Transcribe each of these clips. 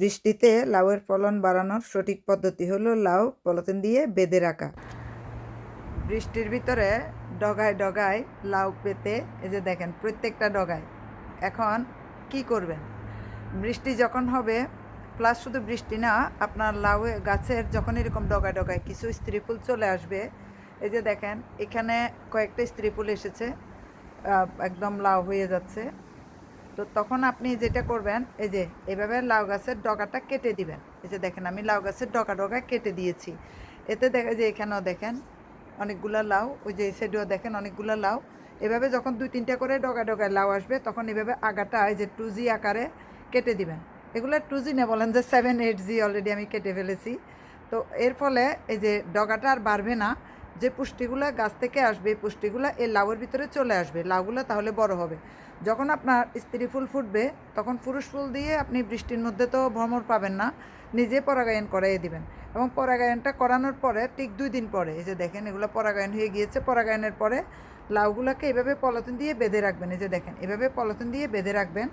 বৃষ্টিতে লাউয়ের ফলন বাড়ানোর সঠিক পদ্ধতি হলো লাউ পলিথিন দিয়ে বেঁধে রাখা। বৃষ্টির ভিতরে ডগায় ডগায় লাউ পেতে, এই যে দেখেন প্রত্যেকটা ডগায়। এখন কি করবেন? বৃষ্টি যখন হবে প্লাস শুধু বৃষ্টি না, আপনার লাউ গাছের যখন এরকম ডগায় ডগায় কিছু স্ত্রী ফুল চলে আসবে, এই যে দেখেন এখানে কয়েকটা স্ত্রী ফুল এসেছে একদম লাউ হয়ে যাচ্ছে। তো তখন আপনি যেটা করবেন, এই যে এভাবে লাউ গাছের ডগাটা কেটে দিবেন। এই যে দেখেন আমি লাউ গাছের ডগা ডগা কেটে দিয়েছি। এতে দেখা যে এখানেও দেখেন অনেকগুলা লাউ, ওই যে সাইডেও দেখেন অনেকগুলা লাউ। এভাবে যখন দুই তিনটা করে ডগা ডগায় লাউ আসবে, তখন এভাবে আগাটা এই যে টু জি আকারে কেটে দিবেন। এগুলো টু জি না, বলেন যে সেভেন এইট জি অলরেডি আমি কেটে ফেলেছি। তো এর ফলে এই যে ডগাটা আর বাড়বে না। যে পুষ্টিগুলা গাছ থেকে আসবে, এই পুষ্টিগুলো এই লাউয়ের ভিতরে চলে আসবে, লাউগুলো তাহলে বড় হবে। যখন আপনার স্ত্রী ফুল ফুটবে, তখন পুরুষ ফুল দিয়ে আপনি বৃষ্টির মধ্যে তো ভ্রমর পাবেন না, নিজে পরাগায়ন করাইয়ে দিবেন। এবং পরাগায়নটা করানোর পরে, ঠিক দুই দিন পরে, এই যে দেখেন এগুলো পরাগায়ন হয়ে গিয়েছে, পরাগায়নের পরে লাউগুলোকে এভাবে পলিথিন দিয়ে বেঁধে রাখবেন, এই যে দেখেন, এভাবে পলিথিন দিয়ে বেঁধে রাখবেন।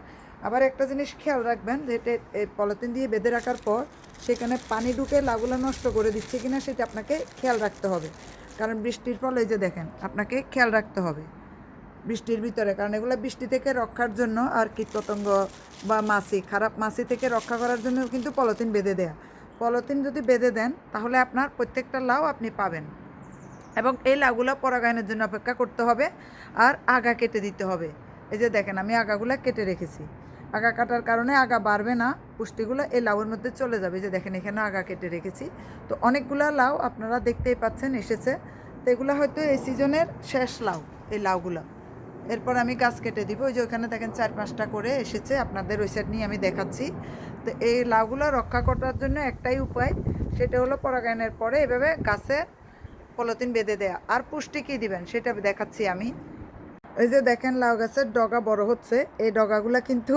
আবার একটা জিনিস খেয়াল রাখবেন, যে এই পলিথিন দিয়ে বেঁধে রাখার পর, সেখানে পানি ঢুকে লাউগুলো নষ্ট করে দিচ্ছে কিনা, সেটা আপনাকে খেয়াল রাখতে হবে। কারণ বৃষ্টির ফলে এই যে দেখেন, আপনাকে খেয়াল রাখতে হবে। বৃষ্টির ভিতরে, কারণ এগুলো বৃষ্টি থেকে রক্ষার জন্য আর কীটপতঙ্গ বা মাছি, খারাপ মাছি থেকে রক্ষা করার জন্য কিন্তু পলিথিন বেঁধে দেয়া। পলিথিন যদি বেঁধে দেন, তাহলে আপনার প্রত্যেকটা লাউ আপনি পাবেন। এবং এই লাউগুলো পরাগায়নের জন্য অপেক্ষা করতে হবে আর আগা কেটে দিতে হবে। এই যে দেখেন, আমি আগাগুলো কেটে রেখেছি। আগা কাটার কারণে আগা বাড়বে না, পুষ্টিগুলো এই লাউয়ের মধ্যে চলে যাবে। যে দেখেন এখানে আগা কেটে রেখেছি। তো অনেকগুলো লাউ আপনারা দেখতেই পাচ্ছেন এসেছে। তো এগুলো হয়তো এই সিজনের শেষ লাউ, এই লাউগুলো। এরপর আমি গাছ কেটে দিব। ওই যে ওখানে দেখেন, চার পাঁচটা করে এসেছে। আপনাদের ওই সাইড নিয়ে আমি দেখাচ্ছি। তো এই লাউগুলো রক্ষা করার জন্য একটাই উপায়, সেটা হলো পরাগায়নের পরে এভাবে গাছে পলিথিন বেঁধে দেয়া। আর পুষ্টি কী দিবেন, সেটা দেখাচ্ছি আমি। এই যে দেখেন, লাউ গাছের ডগা বড় হচ্ছে। এই ডগাগুলো কিন্তু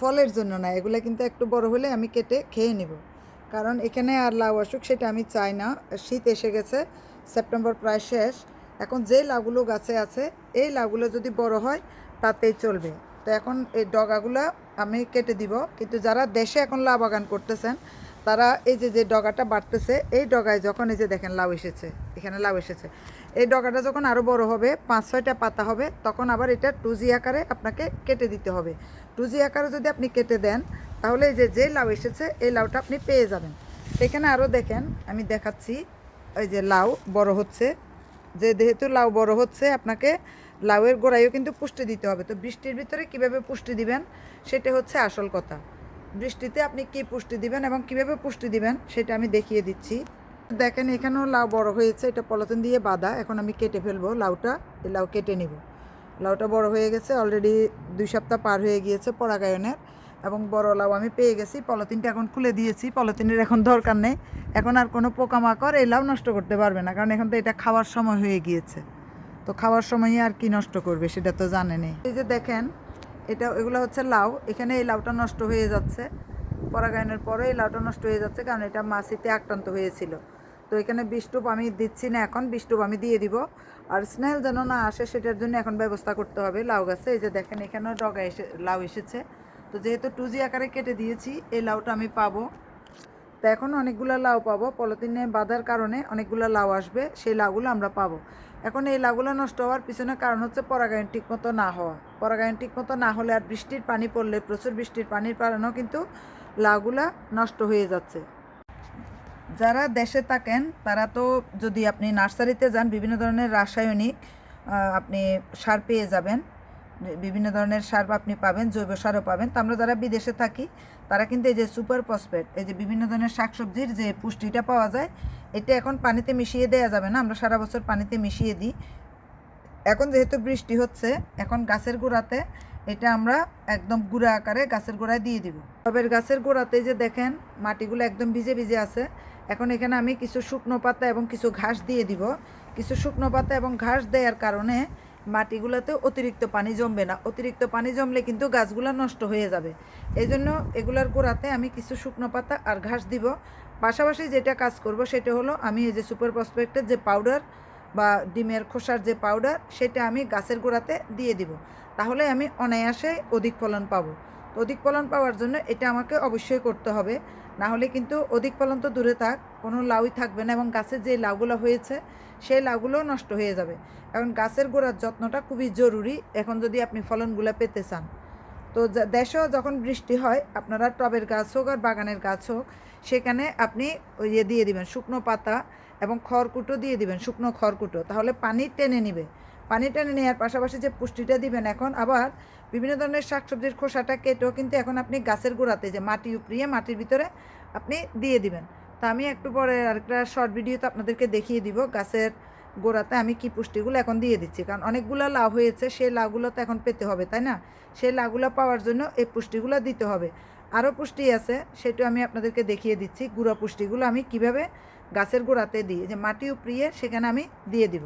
ফলের জন্য না, এগুলো কিন্তু একটু বড় হলে আমি কেটে খেয়ে নিব। কারণ এখানে আর লাউ আসুক, সেটা আমি চাই না। শীত এসে গেছে, সেপ্টেম্বর প্রায় শেষ। এখন যে লাউগুলো গাছে আছে, এই লাউগুলো যদি বড় হয়, তাতেই চলবে। তো এখন এই ডগাগুলো আমি কেটে দিব। কিন্তু যারা দেশে এখন লাউ বাগান করতেছেন তারা এই যে যে ডগাটা বাড়তেছে, এই ডগায় যখন এই যে দেখেন লাউ এসেছে, এখানে লাউ এসেছে, এই ডগাটা যখন আরও বড় হবে, পাঁচ ছয়টা পাতা হবে, তখন আবার এটা টুজি আকারে আপনাকে কেটে দিতে হবে। টুজি আকারে যদি আপনি কেটে দেন, তাহলে এই যে যে লাউ এসেছে, এই লাউটা আপনি পেয়ে যাবেন। এখানে আরও দেখেন, আমি দেখাচ্ছি ওই যে লাউ বড় হচ্ছে। যে যেহেতু লাউ বড় হচ্ছে, আপনাকে লাউয়ের গোড়ায়ও কিন্তু পুষ্টি দিতে হবে। তো বৃষ্টির ভিতরে কীভাবে পুষ্টি দিবেন, সেটা হচ্ছে আসল কথা। বৃষ্টিতে আপনি কি পুষ্টি দিবেন এবং কীভাবে পুষ্টি দিবেন সেটা আমি দেখিয়ে দিচ্ছি। দেখেন এখানেও লাউ বড় হয়েছে, এটা পলিথিন দিয়ে বাঁধা। এখন আমি কেটে ফেলব লাউটা লাউ কেটে নিব। লাউটা বড় হয়ে গেছে অলরেডি দুই সপ্তাহ পার হয়ে গিয়েছে পরাগায়নের এবং বড় লাউ আমি পেয়ে গেছি। পলিথিনটা এখন খুলে দিয়েছি পলিথিনের এখন দরকার নেই। এখন আর কোনো পোকামাকড় এই লাউ নষ্ট করতে পারবে না, কারণ এখন তো এটা খাওয়ার সময় হয়ে গিয়েছে। তো খাওয়ার সময়ই আর কি নষ্ট করবে সেটা তো জানেনি এই যে দেখেন এটা, এগুলো হচ্ছে লাউ। এখানে এই লাউটা নষ্ট হয়ে যাচ্ছে। পরাগায়নের পরে এই লাউটা নষ্ট হয়ে যাচ্ছে কারণ এটা মাছিতে আক্রান্ত হয়েছিল। তো এখানে বিষ্টুপ আমি দিচ্ছি না এখন, বিষ্টুপ আমি দিয়ে দিব। আর স্নেল যেন না আসে, সেটার জন্য এখন ব্যবস্থা করতে হবে লাউ গাছে। এই যে দেখেন, এখানেও ডগা এসে, লাউ এসেছে। তো যেহেতু টুজি আকারে কেটে দিয়েছি, এই লাউটা আমি পাবো। তো এখন অনেকগুলো লাউ পাবো। পলিথিনে বাঁধার কারণে অনেকগুলো লাউ আসবে, সেই লাউগুলো আমরা পাবো। এখন এই লাউগুলো নষ্ট হওয়ার পিছনে কারণ হচ্ছে পরাগায়ন ঠিকমতো না হওয়া। পরাগায়ন ঠিকমতো না হলে আর বৃষ্টির পানি পড়লে, প্রচুর বৃষ্টির পানির কারণেও কিন্তু লাউগুলা নষ্ট হয়ে যাচ্ছে। যারা দেশে থাকেন, তারা তো যদি আপনি নার্সারিতে যান, বিভিন্ন ধরনের রাসায়নিক আপনি সার পেয়ে যাবেন। বিভিন্ন ধরনের সার আপনি পাবেন, জৈব সারও পাবেন। তো আমরা যারা বিদেশে থাকি, তারা কিন্তু এই যে সুপার ফসফেট, এই যে বিভিন্ন ধরনের শাকসবজির যে পুষ্টিটা পাওয়া যায়, এটা এখন পানিতে মিশিয়ে দেওয়া যাবে না। আমরা সারা বছর পানিতে মিশিয়ে দিই। এখন যেহেতু বৃষ্টি হচ্ছে, এখন গাছের গোড়াতে এটা আমরা একদম গুঁড়া আকারে গাছের গোড়ায় দিয়ে দিব। তবে গাছের গোড়াতে যে দেখেন, মাটিগুলো একদম ভিজে ভিজে আছে। এখন এখানে আমি কিছু শুকনো পাতা এবং কিছু ঘাস দিয়ে দিব। কিছু শুকনো পাতা এবং ঘাস দেওয়ার কারণে মাটিগুলোতে অতিরিক্ত পানি জমবে না। অতিরিক্ত পানি জমলে কিন্তু গাছগুলো নষ্ট হয়ে যাবে। এই জন্য এগুলার গোড়াতে আমি কিছু শুকনো পাতা আর ঘাস দিব। পাশাপাশি যেটা কাজ করব সেটা হলো আমি এই যে সুপার প্রসপেক্টের যে পাউডার বা ডিমের খোসার যে পাউডার সেটা আমি গাছের গোড়াতে দিয়ে দিব। তাহলে আমি অনায়াসে অধিক ফলন পাবো। তো অধিক ফলন পাওয়ার জন্য এটা আমাকে অবশ্যই করতে হবে। না হলে কিন্তু অধিক ফলন তো দূরে থাক, কোনো লাউই থাকবে না এবং গাছের যে লাউগুলো হয়েছে, সেই লাউগুলোও নষ্ট হয়ে যাবে। কারণ গাছের গোড়ার যত্নটা খুবই জরুরি, এখন যদি আপনি ফলনগুলো পেতে চান। তো দেশেও যখন বৃষ্টি হয়, আপনারা টবের গাছ হোক আর বাগানের গাছ হোক, সেখানে আপনি ইয়ে দিয়ে দিবেন, শুকনো পাতা এবং খড়কুটো দিয়ে দিবেন, শুকনো খড়কুটো। তাহলে পানি টেনে নিবে। পানি টেনে নেওয়ার পাশাপাশি যে পুষ্টিটা দিবেন এখন, আবার বিভিন্ন ধরনের শাকসবজির খোসাটা কেটেও কিন্তু এখন আপনি গাছের গোড়াতে যে মাটি উপড়িয়ে মাটির ভিতরে আপনি দিয়ে দিবেন। তা আমি একটু পরে আরেকটা শর্ট ভিডিওতে আপনাদেরকে দেখিয়ে দিব গাছের গোড়াতে আমি কি পুষ্টিগুলো এখন দিয়ে দিচ্ছি। কারণ অনেকগুলো লাউ হয়েছে সেই লাউগুলো তো এখন পেতে হবে, তাই না? সেই লাউগুলো পাওয়ার জন্য এই পুষ্টিগুলো দিতে হবে। আরও পুষ্টি আছে, সেটা আমি আপনাদেরকে দেখিয়ে দিচ্ছি। গুঁড়া পুষ্টিগুলো আমি কীভাবে গাছের গোড়াতে দিই, যে মাটি উপড়িয়ে সেখানে আমি দিয়ে দিব।